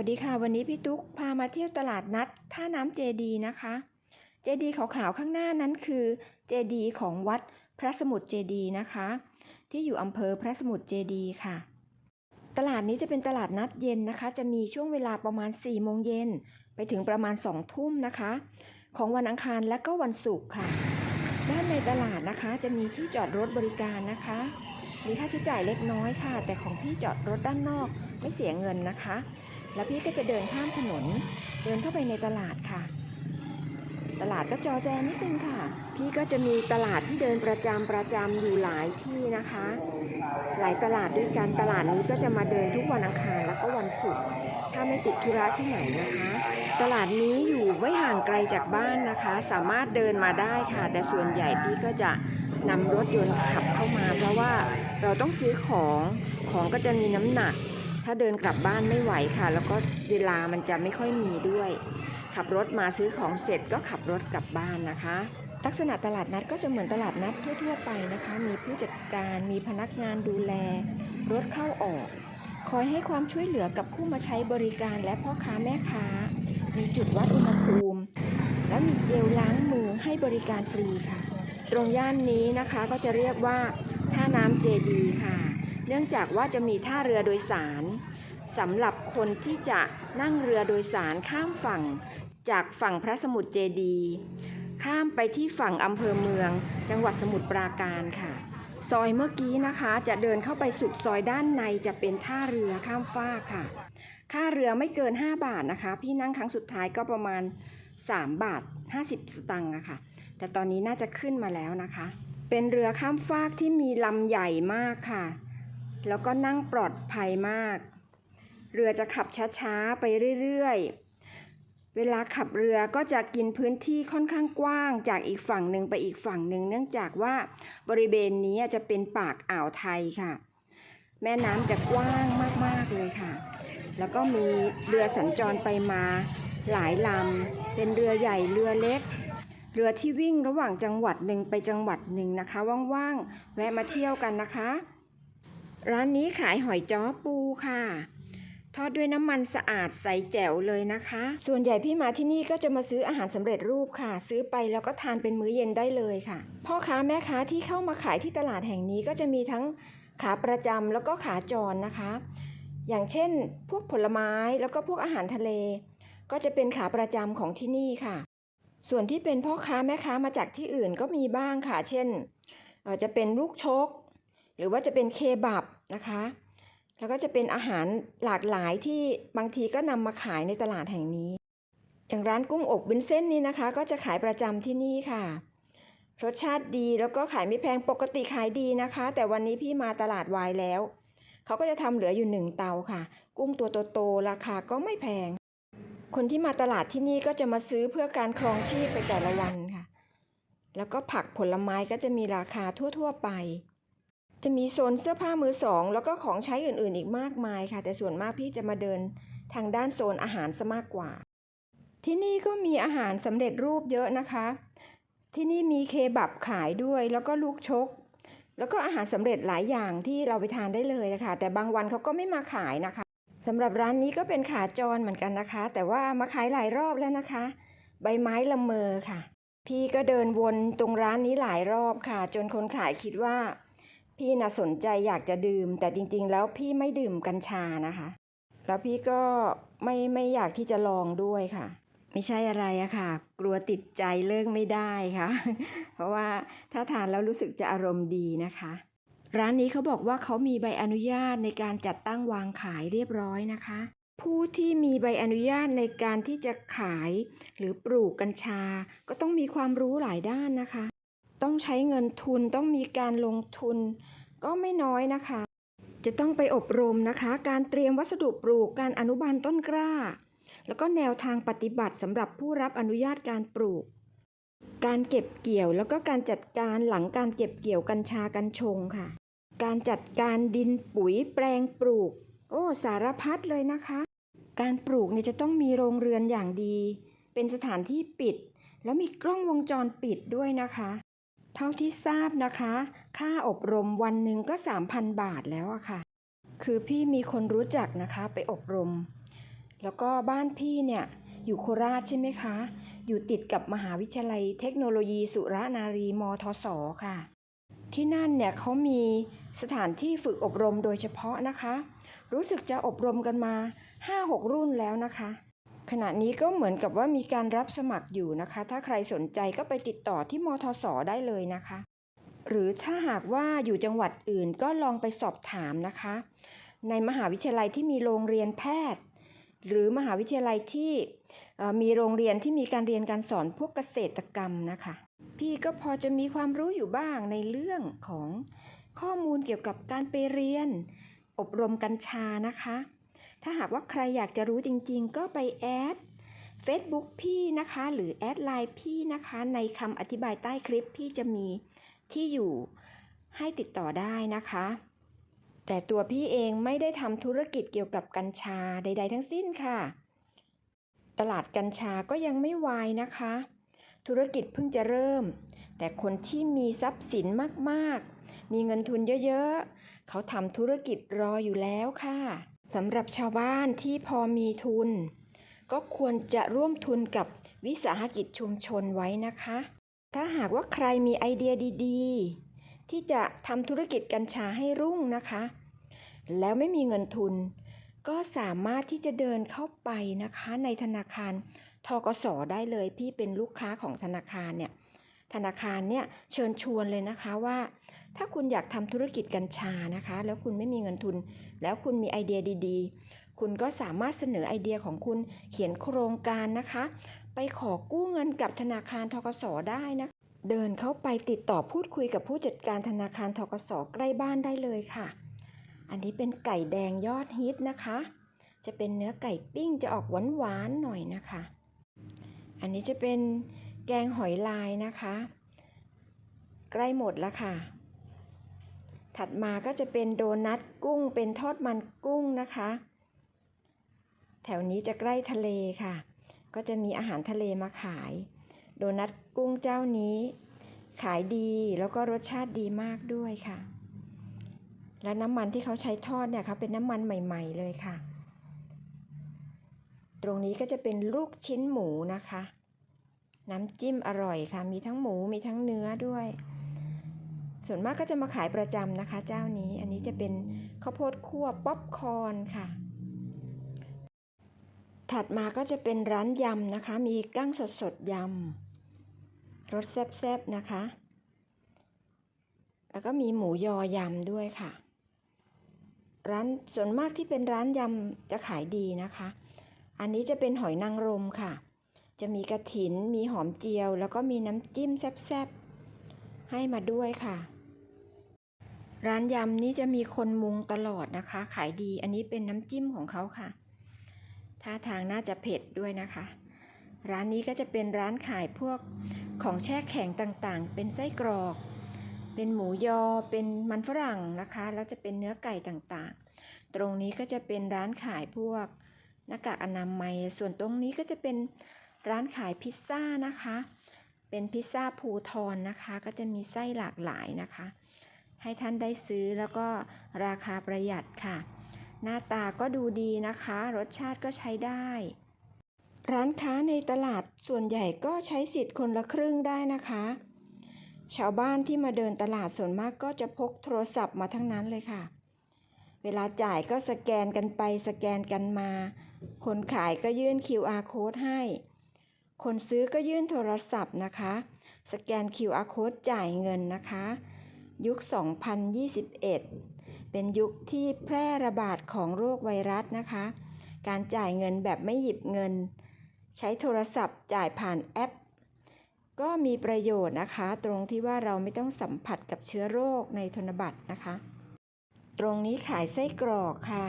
วัสดีค่ะ วันนี้พี่ตุ๊กพามาเที่ยวตลาดนัด ท่าน้ำเจดีนะคะ เจดีขาวๆข้างหน้านั้นคือเจดีของวัดพระสมุทรเจดีนะคะ ที่อยู่อำเภอพระสมุทรเจดีค่ะ ตลาดนี้จะเป็นตลาดนัดเย็นนะคะ จะมีช่วงเวลาประมาณ4โมงเย็นไปถึงประมาณ2ทุ่มนะคะ ของวันอังคารและก็วันศุกร์ค่ะ ด้านในตลาดนะคะจะมีที่จอดรถบริการนะคะ มีค่าใช้จ่ายเล็กน้อยค่ะ แต่ของพี่จอดรถด้านนอกไม่เสียเงินนะคะ แล้วพี่ก็จะเดินข้ามถนน เดินเข้าไปในตลาดค่ะ ตลาดก็จอแจนิดนึงค่ะ พี่ก็จะมีตลาดที่เดินประจำประจำอยู่หลายที่นะคะ หลายตลาดด้วยกันตลาดนี้ก็จะมาเดินทุกวันอังคารแล้วก็วันศุกร์ถ้าไม่ติดธุระที่ไหนนะคะ ตลาดนี้อยู่ไม่ห่างไกลจากบ้านนะคะ สามารถเดินมาได้ค่ะ แต่ส่วนใหญ่พี่ก็จะนำรถยนต์ขับเข้ามา เพราะว่าเราต้องซื้อของของก็จะมีน้ำหนัก ถ้าเดินกลับบ้านไม่ไหวค่ะ แล้วก็เวลามันจะไม่ค่อยมีด้วย ขับรถมาซื้อของเสร็จก็ขับรถกลับบ้านนะคะ ลักษณะตลาดนัดก็จะเหมือนตลาดนัดทั่ว ๆ ไปนะคะ มีผู้จัดการมีพนักงานดูแล รถเข้าออก คอยให้ความช่วยเหลือกับผู้มาใช้บริการและพ่อค้าแม่ค้า มีจุดวัดอุณหภูมิ และมีเจลล้างมือให้บริการฟรีค่ะ ตรงย่านนี้นะคะก็จะเรียกว่าท่าน้ำเจดีค่ะ เนื่องจากว่าจะมีท่าเรือโดยสารสำหรับคนที่จะนั่งเรือโดยสารข้ามฝั่ง จากฝั่งพระสมุทรเจดี ข้ามไปที่ฝั่งอำเภอเมือง จังหวัดสมุทรปราการค่ะ ซอยเมื่อกี้นะคะจะเดินเข้าไปสุดซอยด้านในจะเป็นท่าเรือข้ามฟากค่ะ ค่าเรือไม่เกิน 5 บาทนะคะ พี่นั่งครั้งสุดท้ายก็ประมาณ 3 บาท 50 สตังค์อะค่ะ แต่ตอนนี้น่าจะขึ้นมาแล้วนะคะ เป็นเรือข้ามฟากที่มีลำใหญ่มากค่ะ แล้วก็นั่งปลอดภัยมาก เรือจะขับช้าๆไปเรื่อยๆ เวลาขับเรือก็จะกินพื้นที่ค่อนข้างกว้างจากอีกฝั่งหนึ่งไปอีกฝั่งหนึ่ง เนื่องจากว่าบริเวณนี้จะเป็นปากอ่าวไทยค่ะ แม่น้ำจะกว้างมากๆเลยค่ะ แล้วก็มีเรือสัญจรไปมาหลายลำ เป็นเรือใหญ่เรือเล็ก เรือที่วิ่งระหว่างจังหวัดหนึ่งไปจังหวัดหนึ่งนะคะ ว่างๆ แวะมาเที่ยวกันนะคะ ร้านนี้ขายหอยจ้อปูค่ะ ทอดด้วยน้ำมันสะอาดใสแจ๋วเลยนะคะ ส่วนใหญ่พี่มาที่นี่ก็จะมาซื้ออาหารสำเร็จรูปค่ะ ซื้อไปแล้วก็ทานเป็นมื้อเย็นได้เลยค่ะ พ่อค้าแม่ค้าที่เข้ามาขายที่ตลาดแห่งนี้ก็จะมีทั้งขาประจำแล้วก็ขาจรนะคะ อย่างเช่น พวกผลไม้แล้วก็พวกอาหารทะเล ก็จะเป็นขาประจำของที่นี่ค่ะ ส่วนที่เป็นพ่อค้าแม่ค้ามาจากที่อื่นก็มีบ้างค่ะ เช่นจะเป็นลูกชก หรือว่าจะเป็นเคบับ นะคะ แล้วก็จะเป็นอาหารหลากหลายที่บางทีก็นำมาขายในตลาดแห่งนี้ อย่างร้านกุ้งอบวุ้นเส้นนี่นะคะ ก็จะขายประจำที่นี่ค่ะ รสชาติดีแล้วก็ขายไม่แพงปกติขายดีนะคะ แต่วันนี้พี่มาตลาดวายแล้ว เขาก็จะทำเหลืออยู่หนึ่งเตาค่ะ กุ้งตัวโตๆราคาก็ไม่แพง คนที่มาตลาดที่นี่ก็จะมาซื้อเพื่อการครองชีพไปแต่ละวันค่ะ แล้วก็ผักผลไม้ก็จะมีราคาทั่ว ๆ ไป จะมีโซนเสื้อผ้ามือสองแล้วก็ของใช้อื่นๆ อีกมากมายค่ะ แต่ส่วนมากพี่จะมาเดินทางด้านโซนอาหารซะมากกว่า ที่นี่ก็มีอาหารสำเร็จรูปเยอะนะคะ ที่นี่มีเคบับขายด้วยแล้วก็ลูกชก แล้วก็อาหารสำเร็จหลายอย่างที่เราไปทานได้เลยนะคะแต่บางวันเขาก็ไม่มาขายนะคะสำหรับร้านนี้ก็เป็นขาจรเหมือนกันนะคะ แต่ว่ามาขายหลายรอบแล้วนะคะ ใบไม้ละเมอค่ะ พี่ก็เดินวนตรงร้านนี้หลายรอบค่ะ จนคนขายคิดว่า พี่น่ะสนใจอยากจะดื่ม แต่จริงๆ แล้วพี่ไม่ดื่มกัญชานะคะ แล้วพี่ก็ไม่ไม่อยากที่จะลองด้วยค่ะ ไม่ใช่อะไรอะค่ะ กลัวติดใจเลิกไม่ได้ค่ะ เพราะว่าถ้าทานแล้วรู้สึกจะอารมณ์ดีนะคะ ร้านนี้เขาบอกว่าเขามีใบอนุญาตในการจัดตั้งวางขายเรียบร้อยนะคะ ผู้ที่มีใบอนุญาตในการที่จะขาย หรือปลูกกัญชา ก็ต้องมีความรู้หลายด้านนะคะ ต้องใช้เงินทุนต้องมีการลงทุน ก็ไม่น้อยนะคะ จะต้องไปอบรมนะคะ การเตรียมวัสดุปลูกการอนุบาลต้นกล้า แล้วก็แนวทางปฏิบัติสำหรับผู้รับอนุญาตการปลูก การเก็บเกี่ยวแล้วก็การจัดการหลังการเก็บเกี่ยวกัญชากัญชงค่ะ การจัดการดินปุ๋ยแปลงปลูก โอ้สารพัดเลยนะคะ การปลูกเนี่ยจะต้องมีโรงเรือนอย่างดี เป็นสถานที่ปิด แล้วมีกล้องวงจรปิดด้วยนะคะ เท่าที่ทราบนะคะ ค่าอบรมวันหนึ่งก็ 3,000 บาทแล้วอะค่ะ คือพี่มีคนรู้จักนะคะไปอบรม แล้วก็บ้านพี่เนี่ยอยู่โคราชใช่ไหมคะ อยู่ติดกับมหาวิทยาลัยเทคโนโลยีสุรนารีมทศค่ะ ที่นั่นเนี่ยเขามีสถานที่ฝึกอบรมโดยเฉพาะนะคะ รู้สึกจะอบรมกันมา 5-6 รุ่นแล้วนะคะ ขณะนี้ก็เหมือนกับว่ามีการรับสมัครอยู่นะคะ ถ้าใครสนใจก็ไปติดต่อที่มทศได้เลยนะคะ หรือถ้าหากว่าอยู่จังหวัดอื่นก็ลองไปสอบถามนะคะ ในมหาวิทยาลัยที่มีโรงเรียนแพทย์ หรือมหาวิทยาลัยที่มีโรงเรียนที่มีการเรียนการสอนพวกเกษตรกรรมนะคะ พี่ก็พอจะมีความรู้อยู่บ้างในเรื่องของข้อมูลเกี่ยวกับการไปเรียน อบรมกัญชานะคะ ถ้าหากว่าใครอยากจะรู้จริงๆ ก็ไปแอด Facebook พี่นะคะ หรือแอดไลน์พี่นะคะ ในคำอธิบายใต้คลิปพี่จะมีที่อยู่ให้ติดต่อได้นะคะ แต่ตัวพี่เองไม่ได้ทำธุรกิจเกี่ยวกับกัญชาใด ๆ ทั้งสิ้นค่ะ ตลาดกัญชาก็ยังไม่วายนะคะ ธุรกิจเพิ่งจะเริ่ม แต่คนที่มีทรัพย์สินมากๆ มีเงินทุนเยอะๆ เขาทำธุรกิจรออยู่แล้วค่ะ สำหรับชาวบ้านที่พอมีทุน ก็ควรจะร่วมทุนกับวิสาหกิจชุมชนไว้นะคะ ถ้าหากว่าใครมีไอเดียดีๆ ที่จะทำธุรกิจกัญชาให้รุ่งนะคะ แล้วไม่มีเงินทุน ก็สามารถที่จะเดินเข้าไปนะคะ ในธนาคารทกสได้เลยพี่เป็นลูกค้าของธนาคารเนี่ยธนาคารเนี่ยเชิญชวนเลยนะคะว่า ถ้าคุณอยากทำธุรกิจกัญชานะคะ แล้วคุณไม่มีเงินทุน แล้วคุณมีไอเดียดีๆ คุณก็สามารถเสนอไอเดียของคุณเขียนโครงการนะคะ ไปขอกู้เงินกับธนาคารทกสได้นะเดินเข้าไปติดต่อพูดคุยกับผู้จัดการธนาคารทกสใกล้บ้านได้เลยค่ะ อันนี้เป็นไก่แดงยอดฮิตนะคะ จะเป็นเนื้อไก่ปิ้งจะออกหวานๆหน่อยนะคะ อันนี้จะเป็นแกงหอยลายนะคะ ใกล้หมดแล้วค่ะ ถัดมาก็จะเป็นโดนัทกุ้งเป็นทอดมันกุ้งนะคะ แถวนี้จะใกล้ทะเลค่ะ ก็จะมีอาหารทะเลมาขาย โดนัทกุ้งเจ้านี้ ขายดีแล้วก็รสชาติดีมากด้วยค่ะ และน้ำมันที่เขาใช้ทอดเนี่ยเขาเป็นน้ำมันใหม่ ๆ เลยค่ะ ตรงนี้ก็จะเป็นลูกชิ้นหมูนะคะ น้ำจิ้มอร่อยค่ะ มีทั้งหมูมีทั้งเนื้อด้วย ส่วนมากก็จะมาขายประจำนะคะ เจ้านี้อันนี้จะเป็นข้าวโพดคั่วป๊อปคอร์นค่ะ ถัดมาก็จะเป็นร้านยำนะคะ มีกั้งสดๆยำรสแซ่บๆนะคะ แล้วก็มีหมูยอยำด้วยค่ะ ร้านส่วนมากที่เป็นร้านยำจะขายดีนะคะ อันนี้จะเป็นหอยนางรมค่ะ จะมีกระถิน มีหอมเจียว แล้วก็มีน้ำจิ้มแซ่บๆให้มาด้วยค่ะ ร้านยำนี้จะมีคนมุงตลอดนะคะ ขายดี อันนี้เป็นน้ำจิ้มของเขาค่ะ ท่าทางน่าจะเผ็ดด้วยนะคะ ร้านนี้ก็จะเป็นร้านขายพวกของแช่แข็งต่างๆ เป็นไส้กรอก เป็นหมูยอ เป็นมันฝรั่งนะคะ แล้วจะเป็นเนื้อไก่ต่างๆ ตรงนี้ก็จะเป็นร้านขายพวกหน้ากากอนามัย ส่วนตรงนี้ก็จะเป็นร้านขายพิซซ่านะคะ เป็นพิซซ่าภูทรนะคะ ก็จะมีไส้หลากหลายนะคะ ให้ท่านได้ซื้อแล้วก็ราคาประหยัดค่ะ หน้าตาก็ดูดีนะคะ รสชาติก็ใช้ได้ ร้านค้าในตลาดส่วนใหญ่ก็ใช้สิทธิ์คนละครึ่งได้นะคะ ชาวบ้านที่มาเดินตลาดส่วนมากก็จะพกโทรศัพท์มาทั้งนั้นเลยค่ะ เวลาจ่ายก็สแกนกันไปสแกนกันมา คนขายก็ยื่น QR code ให้ คนซื้อก็ยื่นโทรศัพท์นะคะ สแกน QR code จ่ายเงินนะคะ ยุค 2021 เป็นยุคที่แพร่ระบาดของโรคไวรัสนะคะ การจ่ายเงินแบบไม่หยิบเงิน ใช้โทรศัพท์จ่ายผ่านแอป ก็มีประโยชน์นะคะ ตรงที่ว่าเราไม่ต้องสัมผัสกับเชื้อโรคในธนบัตรนะคะ ตรงนี้ขายไส้กรอกค่ะ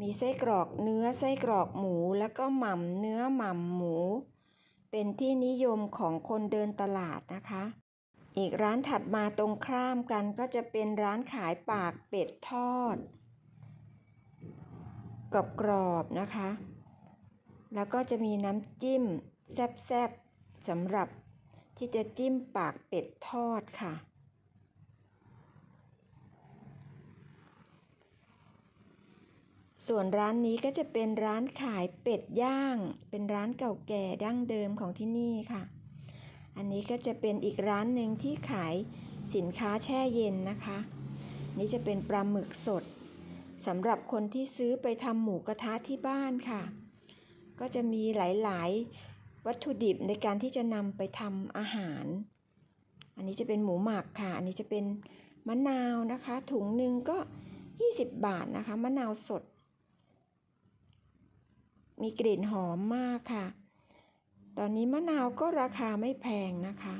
มีไส้กรอกเนื้อไส้กรอกหมู แล้วก็หม่ำเนื้อหม่ำหมู เป็นที่นิยมของคนเดินตลาดนะคะ อีกร้านถัดมาตรงข้ามกันก็จะเป็นร้านขายปากเป็ดทอดกรอบๆนะคะ แล้วก็จะมีน้ำจิ้มแซ่บๆสำหรับที่จะจิ้มปากเป็ดทอดค่ะสส่วนร้านนี้ก็จะเป็นร้านขายเป็ดย่าง เป็นร้านเก่าแก่ดั้งเดิมของที่นี่ค่ะ อันนี้ก็จะเป็นอีกร้านหนึ่งที่ขายสินค้าแช่เย็นนะคะ นี่จะเป็นปลาหมึกสดสำหรับคนที่ซื้อไปทำหมูกระทะที่บ้านค่ะ ก็จะมีหลาย ๆ วัตถุดิบในการที่จะนำไปทำอาหาร อันนี้จะเป็นหมูหมักค่ะ อันนี้จะเป็นมะนาวนะคะ ถุงหนึ่งก็ 20 บาทนะคะ มะนาวสด มีกลิ่นหอมมากค่ะ ตอนนี้มะนาวก็ราคาไม่แพงนะคะ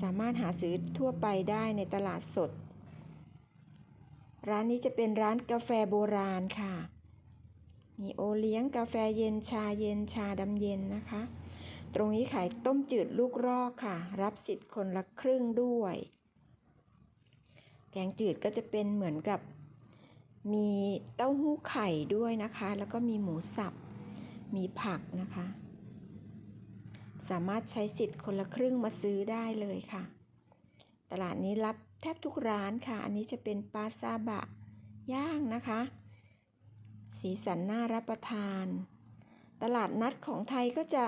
สามารถหาซื้อทั่วไปได้ในตลาดสด ร้านนี้จะเป็นร้านกาแฟโบราณค่ะ มีโอเลี้ยงกาแฟเย็นชาเย็นชาดำเย็นนะคะ ตรงนี้ขายต้มจืดลูกรอกค่ะ รับสิทธิ์คนละครึ่งด้วย แกงจืดก็จะเป็นเหมือนกับมีเต้าหู้ไข่ด้วยนะคะ แล้วก็มีหมูสับ มีผักนะคะ สามารถใช้สิทธิ์คนละครึ่งมาซื้อได้เลยค่ะ ตลาดนี้รับแทบทุกร้านค่ะ อันนี้จะเป็นปลาซาบะย่างนะคะ สีสันน่ารับประทาน ตลาดนัดของไทยก็จะ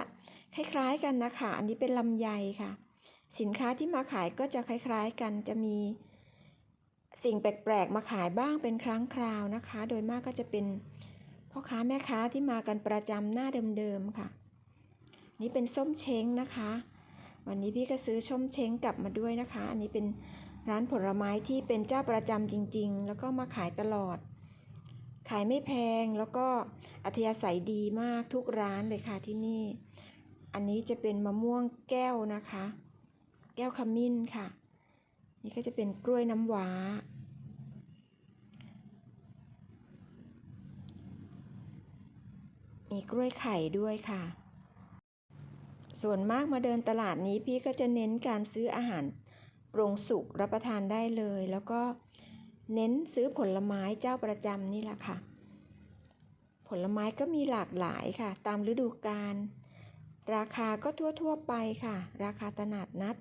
คล้ายๆกันนะคะ อันนี้เป็นลำไยค่ะ สินค้าที่มาขายก็จะคล้ายๆกัน จะมีสิ่งแปลกๆ มาขายบ้างเป็นครั้งคราวนะคะ โดยมากก็จะเป็นพ่อค้าแม่ค้าที่มากันประจำหน้าเดิมๆค่ะ นี่เป็นส้มเช้งนะคะ วันนี้พี่ก็ซื้อส้มเช้งกลับมาด้วยนะคะ อันนี้เป็นร้านผลไม้ที่เป็นเจ้าประจำจริง ๆ แล้วก็มาขายตลอด ขายไม่แพงแล้วก็อัธยาศัยดีมากทุกร้านเลยค่ะที่นี่ อันนี้จะเป็นมะม่วงแก้วนะคะ แก้วขมิ้นค่ะ นี่ก็จะเป็นกล้วยน้ำว้ามีกล้วยไข่ด้วยค่ะ ส่วนมากมาเดินตลาดนี้พี่ก็จะเน้นการซื้ออาหารปรุงสุกรับประทานได้เลย แล้วก็เน้นซื้อผลไม้เจ้าประจำนี่แหละค่ะ ผลไม้ก็มีหลากหลายค่ะ ตามฤดูกาลราคาก็ทั่วๆไปค่ะ ราคาตลาดนัด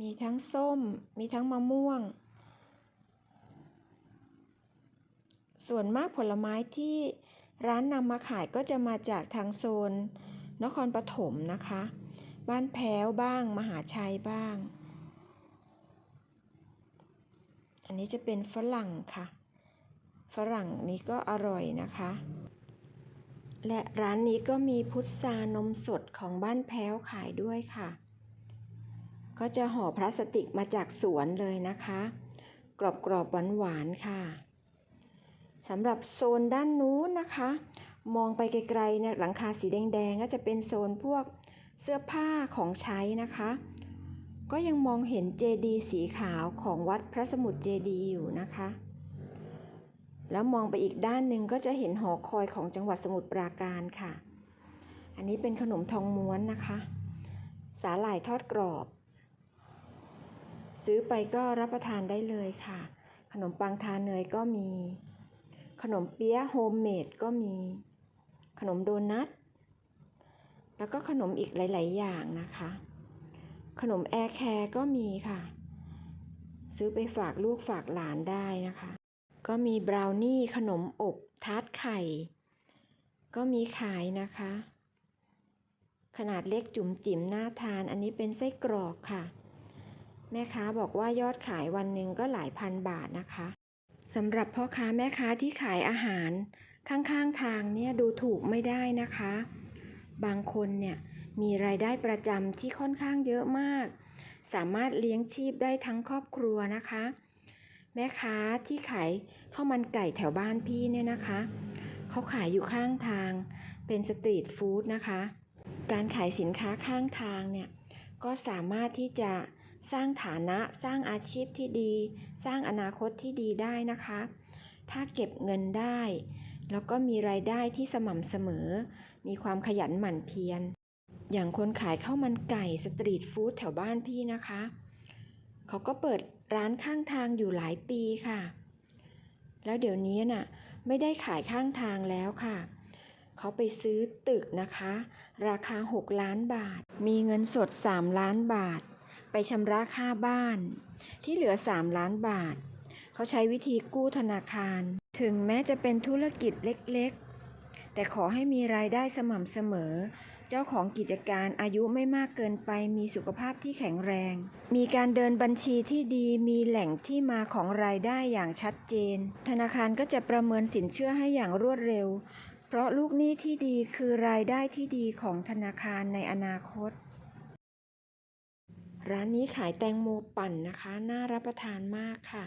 มีทั้งส้ม มีทั้งมะม่วง ส่วนมากผลไม้ที่ร้านนำมาขายก็จะมาจากทางโซน นครปฐมนะคะ บ้านแพ้วบ้าง มหาชัยบ้าง อันนี้จะเป็นฝรั่งค่ะ ฝรั่งนี้ก็อร่อยนะคะ และร้านนี้ก็มีพุทรานมสดของบ้านแพ้วขายด้วยค่ะ ก็จะห่อพลาสติกมาจากสวนเลยนะคะ กรอบๆหวานๆค่ะสำหรับโซนด้านนู้นนะคะ มองไปไกลๆเนี่ยหลังคาสีแดงๆก็จะเป็นโซนพวกเสื้อผ้าของใช้นะคะ ก็ยังมองเห็นเจดีสีขาวของวัดพระสมุทรเจดีอยู่นะคะ แล้วมองไปอีกด้านหนึ่งก็จะเห็นหอคอยของจังหวัดสมุทรปราการค่ะ อันนี้เป็นขนมทองม้วนนะคะ สาหร่ายทอดกรอบ ซื้อไปก็รับประทานได้เลยค่ะ ขนมปังทาเนยก็มี ขนมเปี๊ยะโฮมเมดก็มี ขนมโดนัท แล้วก็ขนมอีกหลาย ๆ อย่างนะคะ ขนมแอร์แคร์ก็มีค่ะ ซื้อไปฝากลูกฝากหลานได้นะคะ ก็มีบราวนี่ขนมอบทาร์ตไข่ ก็มีขายนะคะ ขนาดเล็กจุ๋มจิ๋มน่าทาน อันนี้เป็นไส้กรอกค่ะ แม่ค้าบอกว่ายอดขายวันหนึ่งก็หลายพันบาทนะคะสำหรับพ่อค้าแม่ค้าที่ขายอาหาร ข้างๆทางเนี่ยดูถูกไม่ได้นะคะ บางคนเนี่ยมีรายได้ประจำที่ค่อนข้างเยอะมาก สามารถเลี้ยงชีพได้ทั้งครอบครัวนะคะ แม่ค้าที่ขายข้าวมันไก่แถวบ้านพี่เนี่ยนะคะ เขาขายอยู่ข้างทางเป็นสตรีทฟู้ดนะคะ การขายสินค้าข้างทางเนี่ยก็สามารถที่จะสร้างฐานะสร้างอาชีพที่ดี สร้างอนาคตที่ดีได้นะคะ ถ้าเก็บเงินได้ แล้วก็มีรายได้ที่สม่ำเสมอ มีความขยันหมั่นเพียร อย่างคนขายข้าวมันไก่สตรีทฟู้ดแถวบ้านพี่นะคะ เขาก็เปิดร้านข้างทางอยู่หลายปีค่ะ แล้วเดี๋ยวนี้น่ะไม่ได้ขายข้างทางแล้วค่ะ เขาไปซื้อตึกนะคะ ราคา 6 ล้านบาท มีเงินสด 3 ล้านบาท ไปชำระค่าบ้าน ที่เหลือ 3 ล้านบาท เขาใช้วิธีกู้ธนาคาร ถึงแม้จะเป็นธุรกิจเล็กๆ แต่ขอให้มีรายได้สม่ำเสมอ เจ้าของกิจการอายุไม่มากเกินไป มีสุขภาพที่แข็งแรง มีการเดินบัญชีที่ดี มีแหล่งที่มาของรายได้อย่างชัดเจน ธนาคารก็จะประเมินสินเชื่อให้อย่างรวดเร็ว เพราะลูกหนี้ที่ดีคือรายได้ที่ดีของธนาคารในอนาคตร้านนี้ขายแตงโมปั่นนะคะ น่ารับประทานมากค่ะ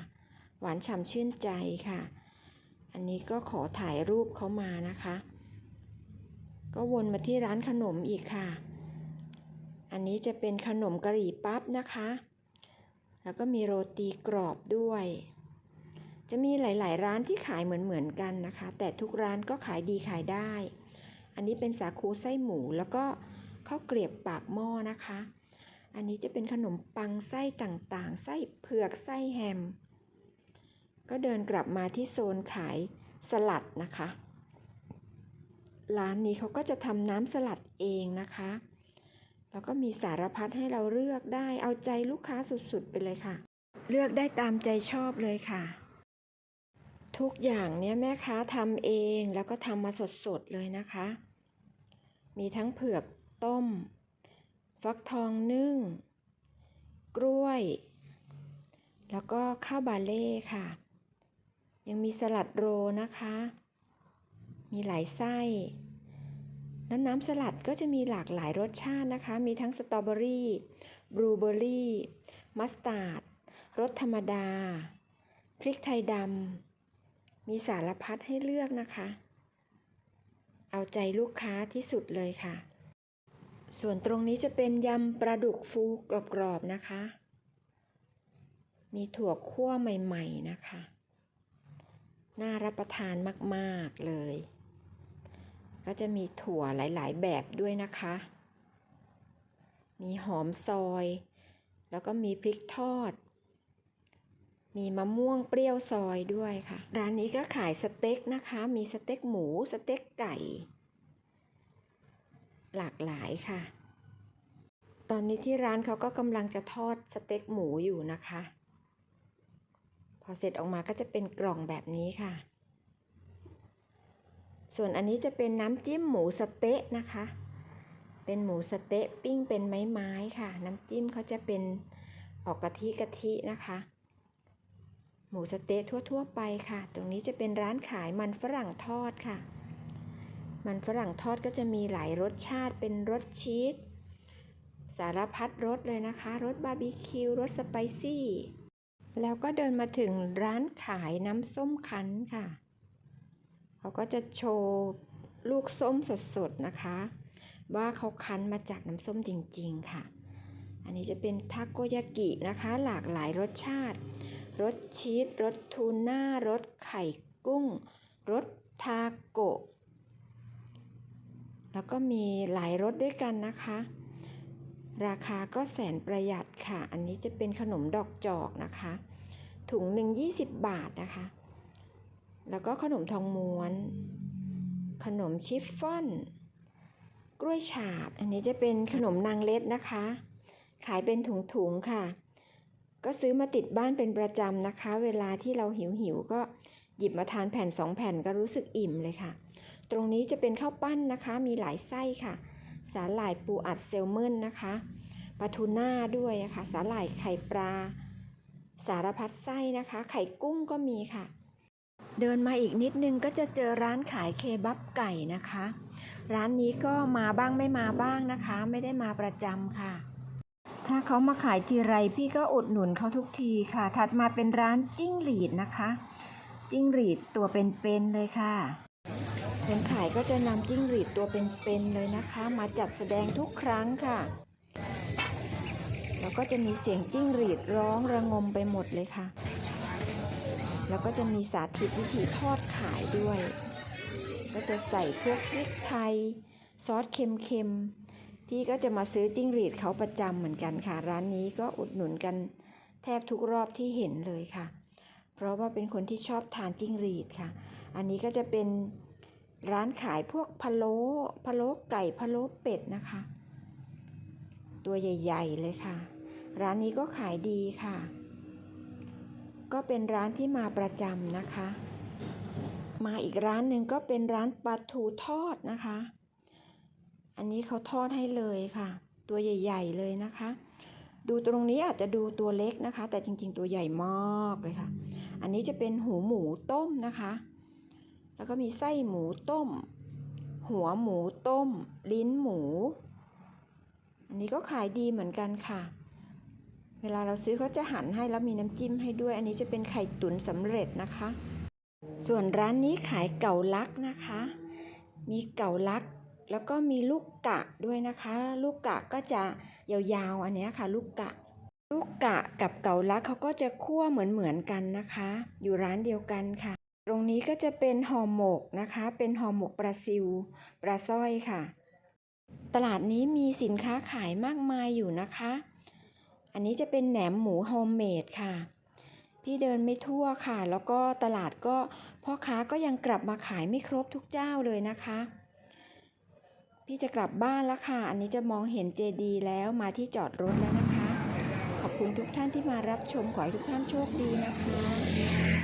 หวานฉ่ำชื่นใจค่ะ อันนี้ก็ขอถ่ายรูปเขามานะคะ ก็วนมาที่ร้านขนมอีกค่ะ อันนี้จะเป็นขนมกะหรี่ปั๊บนะคะ แล้วก็มีโรตีกรอบด้วย จะมีหลาย ๆ ร้านที่ขายเหมือนๆกันนะคะ แต่ทุกร้านก็ขายดีขายได้ อันนี้เป็นสาคูไส้หมูแล้วก็ข้าวเกรียบปากหม้อนะคะ อันนี้จะเป็นขนมปังไส้ต่างๆ ไส้เผือกไส้แฮม ก็เดินกลับมาที่โซนขายสลัดนะคะ ร้านนี้เขาก็จะทำน้ำสลัดเองนะคะ แล้วก็มีสารพัดให้เราเลือกได้เอาใจลูกค้าสุดๆไปเลยค่ะ เลือกได้ตามใจชอบเลยค่ะ ทุกอย่างเนี่ยแม่ค้าทำเองแล้วก็ทำมาสดๆเลยนะคะ มีทั้งเผือกต้ม ฟักทองนึ่ง กล้วย แล้วก็ข้าวบาเล่ค่ะ ยังมีสลัดโรนะคะ มีหลายไส้ แล้วน้ำสลัดก็จะมีหลากหลายรสชาตินะคะ มีทั้งสตรอเบอรี่ บลูเบอรี่ มัสตาร์ด รสธรรมดา พริกไทยดำ มีสารพัดให้เลือกนะคะ เอาใจลูกค้าที่สุดเลยค่ะ ส่วนตรงนี้จะเป็นยำปลาดุกฟูกรอบๆนะคะ มีถั่วคั่วใหม่ ๆ นะคะ น่ารับประทานมาก ๆ เลย ก็จะมีถั่วหลาย ๆ แบบด้วยนะคะ มีหอมซอย แล้วก็มีพริกทอด มีมะม่วงเปรี้ยวซอยด้วยค่ะ ร้านนี้ก็ขายสเต็กนะคะ มีสเต็กหมู สเต็กไก่ หลากหลายค่ะ ตอนนี้ที่ร้านเขาก็กำลังจะทอดสเต็กหมูอยู่นะคะ พอเสร็จออกมาก็จะเป็นกล่องแบบนี้ค่ะ ส่วนอันนี้จะเป็นน้ำจิ้มหมูสะเต๊ะนะคะ เป็นหมูสะเต๊ะปิ้งเป็นไม้ๆค่ะ น้ำจิ้มเขาจะเป็นออกกะทิกะทินะคะ หมูสะเต๊ะทั่วๆไปค่ะ ตรงนี้จะเป็นร้านขายมันฝรั่งทอดค่ะ มันฝรั่งทอดก็จะมีหลายรสชาติเป็นรสชีสสารพัดรสเลยนะคะ รสบาร์บีคิว รสสไปซี่ แล้วก็เดินมาถึงร้านขายน้ำส้มคั้นค่ะ เขาก็จะโชว์ลูกส้มสดๆนะคะ ว่าเขาคั้นมาจากน้ำส้มจริงๆค่ะ อันนี้จะเป็นทาโกยากินะคะ หลากหลายรสชาติ รสชีส รสทูน่า รสไข่กุ้ง รสทาโกะ แล้วก็มีหลายรสด้วยกันนะคะ ราคาก็แสนประหยัดค่ะ อันนี้จะเป็นขนมดอกจอกนะคะ ถุงหนึ่ง20 บาทนะคะ แล้วก็ขนมทองม้วน ขนมชิฟฟ่อน กล้วยฉาบ อันนี้จะเป็นขนมนางเล็ดนะคะ ขายเป็นถุงๆค่ะ ก็ซื้อมาติดบ้านเป็นประจำนะคะ เวลาที่เราหิวๆก็หยิบมาทานแผ่นสองแผ่นก็รู้สึกอิ่มเลยค่ะ ตรงนี้จะเป็นข้าวปั้นนะคะ มีหลายไส้ค่ะ สาหร่ายปูอัดเซลมอนนะคะปลาทูน่าด้วยนะคะสาหร่ายไข่ปลา สารพัดไส้นะคะ ไข่กุ้งก็มีค่ะ เดินมาอีกนิดนึงก็จะเจอร้านขายเคบับไก่นะคะ ร้านนี้ก็มาบ้างไม่มาบ้างนะคะ ไม่ได้มาประจำค่ะ ถ้าเขามาขายทีไรพี่ก็อุดหนุนเขาทุกทีค่ะ ถัดมาเป็นร้านจิ้งหรีดนะคะ จิ้งหรีดตัวเป็นๆเลยค่ะ คนขายก็จะนำจิ้งหรีดตัวเป็นๆเลยนะคะ มาจัดแสดงทุกครั้งค่ะ แล้วก็จะมีเสียงจิ้งหรีดร้องระงมไปหมดเลยค่ะ แล้วก็จะมีสาธิตวิธีทอดขายด้วย ก็จะใส่พวกพริกไทย ซอสเค็มๆพี่ก็จะมาซื้อจิ้งหรีดเขาประจำเหมือนกันค่ะ ร้านนี้ก็อุดหนุนกันแทบทุกรอบที่เห็นเลยค่ะ เพราะว่าเป็นคนที่ชอบทานจิ้งหรีดค่ะ อันนี้ก็จะเป็น ร้านขายพวกพะโล้พะโล้ไก่พะโล้เป็ดนะคะ ตัวใหญ่ ๆ เลยค่ะ ร้านนี้ก็ขายดีค่ะ ก็เป็นร้านที่มาประจำนะคะ มาอีกร้านหนึ่งก็เป็นร้านปลาทูทอดนะคะ อันนี้เขาทอดให้เลยค่ะ ตัวใหญ่ ๆ เลยนะคะ ดูตรงนี้อาจจะดูตัวเล็กนะคะ แต่จริงๆ ตัวใหญ่มากเลยค่ะ อันนี้จะเป็นหูหมูต้มนะคะ แล้วก็มีไส้หมูต้ม หัวหมูต้ม ลิ้นหมู อันนี้ก็ขายดีเหมือนกันค่ะ เวลาเราซื้อเขาจะหั่นให้แล้วมีน้ำจิ้มให้ด้วย อันนี้จะเป็นไข่ตุ๋นสำเร็จนะคะ ส่วนร้านนี้ขายเก่าลักนะคะ มีเก่าลักแล้วก็มีลูกกะด้วยนะคะ ลูกกะก็จะยาวๆอันนี้ค่ะ ลูกกะ ลูกกะกับเก่าลักเขาก็จะคั่วเหมือนๆกันนะคะ อยู่ร้านเดียวกันค่ะ ตรงนี้ก็จะเป็นห่อหมกนะคะ เป็นห่อหมกปลาซิวปลาสร้อยค่ะ ตลาดนี้มีสินค้าขายมากมายอยู่นะคะ อันนี้จะเป็นแหนมหมูโฮมเมดค่ะ พี่เดินไม่ทั่วค่ะ แล้วก็ตลาดก็พ่อค้าก็ยังกลับมาขายไม่ครบทุกเจ้าเลยนะคะ พี่จะกลับบ้านแล้วค่ะ อันนี้จะมองเห็นเจดีแล้วมาที่จอดรถแล้วนะคะ ขอบคุณทุกท่านที่มารับชมขอให้ทุกท่านโชคดีนะคะ